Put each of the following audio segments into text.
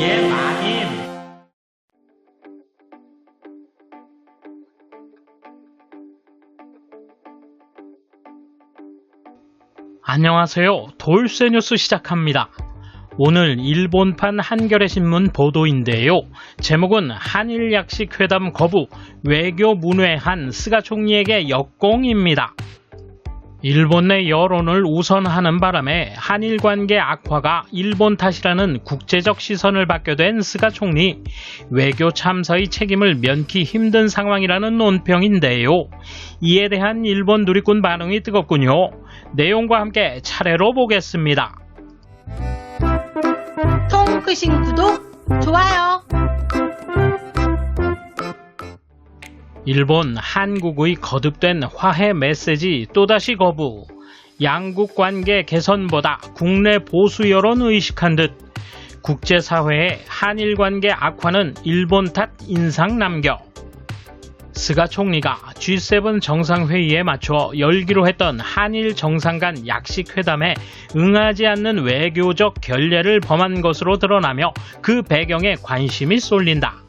예. 안녕하세요. 돌쇠 뉴스 시작합니다. 오늘 일본판 한겨레 신문 보도인데요. 제목은 한일 약식 회담 거부, 외교 문외한 스가 총리에게 역공입니다. 일본 내 여론을 우선하는 바람에 한일 관계 악화가 일본 탓이라는 국제적 시선을 받게 된 스가 총리 외교 참사의 책임을 면키 힘든 상황이라는 논평인데요. 이에 대한 일본 누리꾼 반응이 뜨겁군요. 내용과 함께 차례로 보겠습니다. 통 크신 구독, 좋아요. 일본, 한국의 거듭된 화해 메시지 또다시 거부. 양국 관계 개선보다 국내 보수 여론 의식한 듯 국제사회의 한일 관계 악화는 일본 탓 인상 남겨. 스가 총리가 G7 정상회의에 맞춰 열기로 했던 한일 정상 간 약식 회담에 응하지 않는 외교적 결례를 범한 것으로 드러나며 그 배경에 관심이 쏠린다.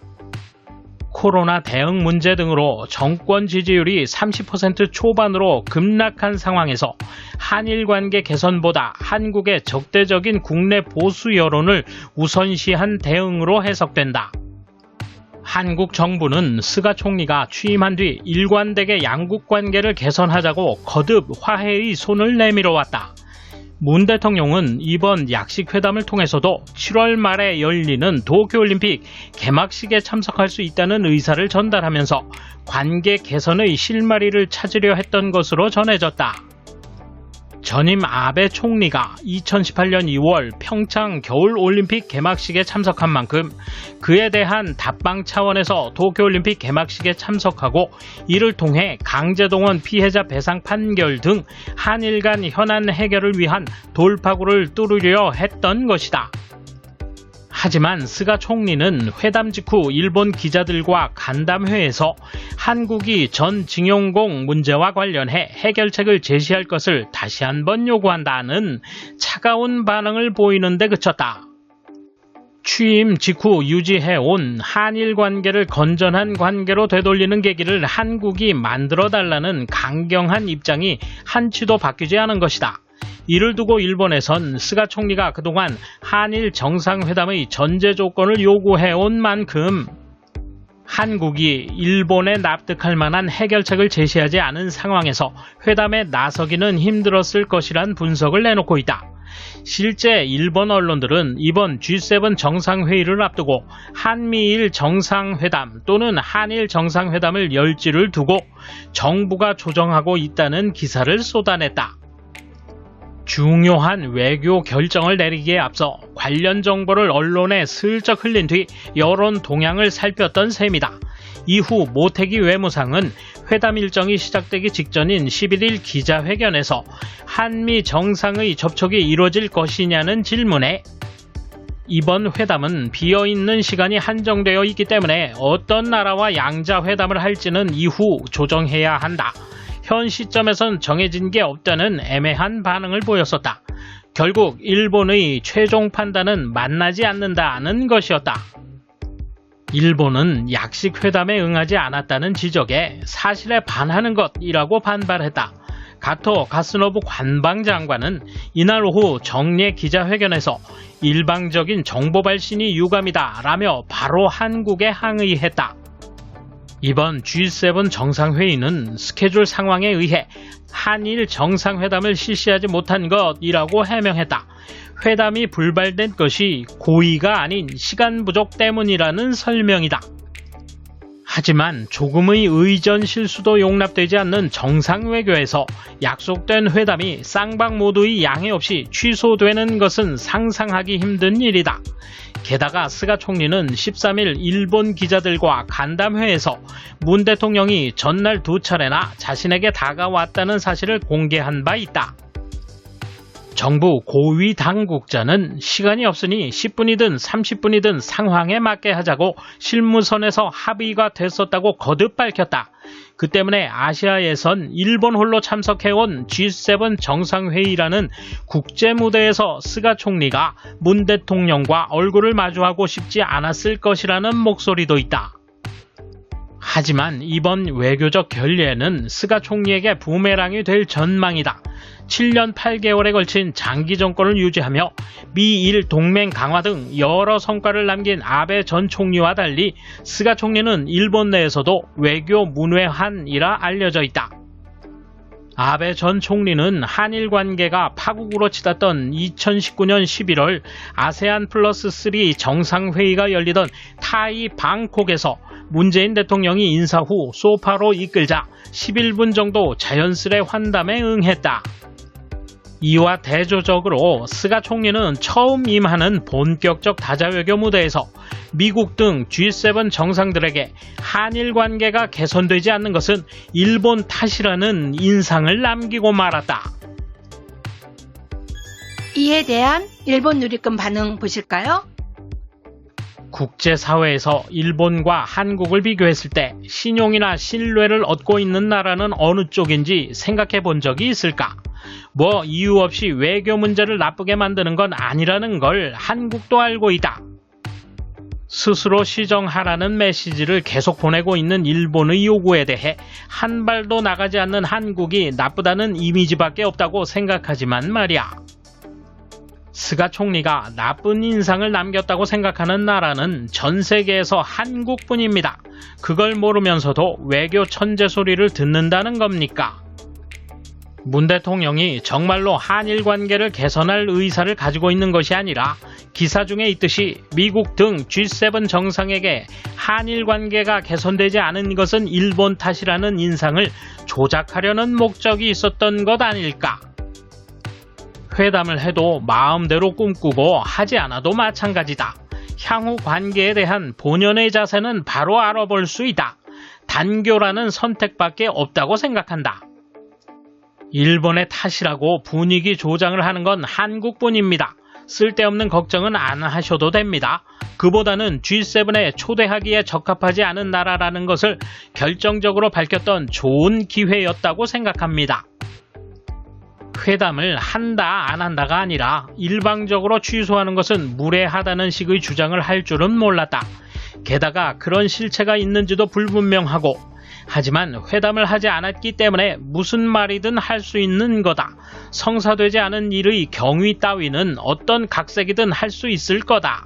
코로나 대응 문제 등으로 정권 지지율이 30% 초반으로 급락한 상황에서 한일 관계 개선보다 한국의 적대적인 국내 보수 여론을 우선시한 대응으로 해석된다. 한국 정부는 스가 총리가 취임한 뒤 일관되게 양국 관계를 개선하자고 거듭 화해의 손을 내밀어 왔다. 문 대통령은 이번 약식 회담을 통해서도 7월 말에 열리는 도쿄올림픽 개막식에 참석할 수 있다는 의사를 전달하면서 관계 개선의 실마리를 찾으려 했던 것으로 전해졌다. 전임 아베 총리가 2018년 2월 평창 겨울올림픽 개막식에 참석한 만큼 그에 대한 답방 차원에서 도쿄올림픽 개막식에 참석하고 이를 통해 강제동원 피해자 배상 판결 등 한일 간 현안 해결을 위한 돌파구를 뚫으려 했던 것이다. 하지만 스가 총리는 회담 직후 일본 기자들과 간담회에서 한국이 전 징용공 문제와 관련해 해결책을 제시할 것을 다시 한번 요구한다는 차가운 반응을 보이는데 그쳤다. 취임 직후 유지해온 한일 관계를 건전한 관계로 되돌리는 계기를 한국이 만들어 달라는 강경한 입장이 한치도 바뀌지 않은 것이다. 이를 두고 일본에선 스가 총리가 그동안 한일 정상회담의 전제 조건을 요구해온 만큼 한국이 일본에 납득할 만한 해결책을 제시하지 않은 상황에서 회담에 나서기는 힘들었을 것이란 분석을 내놓고 있다. 실제 일본 언론들은 이번 G7 정상회의를 앞두고 한미일 정상회담 또는 한일 정상회담을 열지를 두고 정부가 조정하고 있다는 기사를 쏟아냈다. 중요한 외교 결정을 내리기에 앞서 관련 정보를 언론에 슬쩍 흘린 뒤 여론 동향을 살폈던 셈이다. 이후 모태기 외무상은 회담 일정이 시작되기 직전인 11일 기자회견에서 한미 정상의 접촉이 이루어질 것이냐는 질문에 이번 회담은 비어있는 시간이 한정되어 있기 때문에 어떤 나라와 양자 회담을 할지는 이후 조정해야 한다. 현 시점에선 정해진 게 없다는 애매한 반응을 보였었다. 결국 일본의 최종 판단은 만나지 않는다는 것이었다. 일본은 약식 회담에 응하지 않았다는 지적에 사실에 반하는 것이라고 반발했다. 가토 가스노부 관방장관은 이날 오후 정례 기자회견에서 일방적인 정보 발신이 유감이다 라며 바로 한국에 항의했다. 이번 G7 정상회의는 스케줄 상황에 의해 한일 정상회담을 실시하지 못한 것이라고 해명했다. 회담이 불발된 것이 고의가 아닌 시간 부족 때문이라는 설명이다. 하지만 조금의 의전 실수도 용납되지 않는 정상 외교에서 약속된 회담이 쌍방 모두의 양해 없이 취소되는 것은 상상하기 힘든 일이다. 게다가 스가 총리는 13일 일본 기자들과 간담회에서 문 대통령이 전날 두 차례나 자신에게 다가왔다는 사실을 공개한 바 있다. 정부 고위 당국자는 시간이 없으니 10분이든 30분이든 상황에 맞게 하자고 실무선에서 합의가 됐었다고 거듭 밝혔다. 그 때문에 아시아에선 일본 홀로 참석해온 G7 정상회의라는 국제 무대에서 스가 총리가 문 대통령과 얼굴을 마주하고 싶지 않았을 것이라는 목소리도 있다. 하지만 이번 외교적 결례는 스가 총리에게 부메랑이 될 전망이다. 7년 8개월에 걸친 장기 정권을 유지하며 미일 동맹 강화 등 여러 성과를 남긴 아베 전 총리와 달리 스가 총리는 일본 내에서도 외교 문외한이라 알려져 있다. 아베 전 총리는 한일 관계가 파국으로 치닫던 2019년 11월 아세안 플러스 3 정상회의가 열리던 타이 방콕에서 문재인 대통령이 인사 후 소파로 이끌자 11분 정도 자연스레 환담에 응했다. 이와 대조적으로 스가 총리는 처음 임하는 본격적 다자외교 무대에서 미국 등 G7 정상들에게 한일 관계가 개선되지 않는 것은 일본 탓이라는 인상을 남기고 말았다. 이에 대한 일본 누리꾼 반응 보실까요? 국제사회에서 일본과 한국을 비교했을 때 신용이나 신뢰를 얻고 있는 나라는 어느 쪽인지 생각해 본 적이 있을까? 뭐 이유 없이 외교 문제를 나쁘게 만드는 건 아니라는 걸 한국도 알고 있다. 스스로 시정하라는 메시지를 계속 보내고 있는 일본의 요구에 대해 한 발도 나가지 않는 한국이 나쁘다는 이미지밖에 없다고 생각하지만 말이야. 스가 총리가 나쁜 인상을 남겼다고 생각하는 나라는 전 세계에서 한국뿐입니다. 그걸 모르면서도 외교 천재 소리를 듣는다는 겁니까? 문 대통령이 정말로 한일 관계를 개선할 의사를 가지고 있는 것이 아니라 기사 중에 있듯이 미국 등 G7 정상에게 한일 관계가 개선되지 않은 것은 일본 탓이라는 인상을 조작하려는 목적이 있었던 것 아닐까? 회담을 해도 마음대로 꿈꾸고 하지 않아도 마찬가지다. 향후 관계에 대한 본연의 자세는 바로 알아볼 수 있다. 단교라는 선택밖에 없다고 생각한다. 일본의 탓이라고 분위기 조장을 하는 건 한국뿐입니다. 쓸데없는 걱정은 안 하셔도 됩니다. 그보다는 G7에 초대하기에 적합하지 않은 나라라는 것을 결정적으로 밝혔던 좋은 기회였다고 생각합니다. 회담을 한다 안 한다가 아니라 일방적으로 취소하는 것은 무례하다는 식의 주장을 할 줄은 몰랐다. 게다가 그런 실체가 있는지도 불분명하고 하지만 회담을 하지 않았기 때문에 무슨 말이든 할 수 있는 거다. 성사되지 않은 일의 경위 따위는 어떤 각색이든 할 수 있을 거다.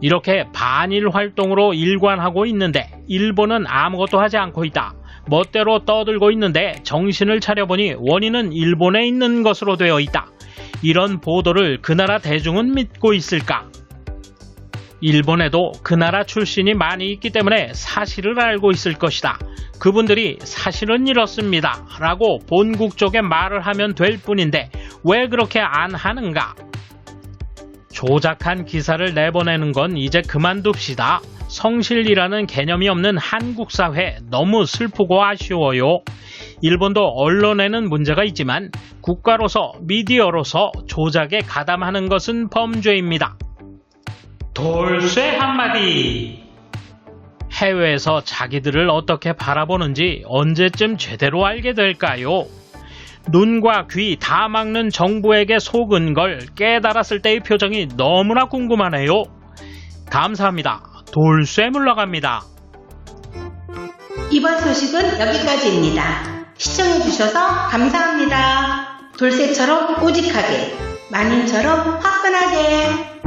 이렇게 반일 활동으로 일관하고 있는데 일본은 아무것도 하지 않고 있다. 멋대로 떠들고 있는데 정신을 차려보니 원인은 일본에 있는 것으로 되어 있다. 이런 보도를 그 나라 대중은 믿고 있을까? 일본에도 그 나라 출신이 많이 있기 때문에 사실을 알고 있을 것이다. 그분들이 사실은 이렇습니다. 라고 본국 쪽에 말을 하면 될 뿐인데 왜 그렇게 안 하는가? 조작한 기사를 내보내는 건 이제 그만둡시다. 성실이라는 개념이 없는 한국 사회 너무 슬프고 아쉬워요. 일본도 언론에는 문제가 있지만 국가로서 미디어로서 조작에 가담하는 것은 범죄입니다. 돌쇠 한마디. 해외에서 자기들을 어떻게 바라보는지 언제쯤 제대로 알게 될까요? 눈과 귀 다 막는 정부에게 속은 걸 깨달았을 때의 표정이 너무나 궁금하네요. 감사합니다. 돌쇠 물러 갑니다. 이번 소식은 여기까지입니다. 시청해주셔서 감사합니다. 돌쇠처럼 꼬직하게, 마님처럼 화끈하게.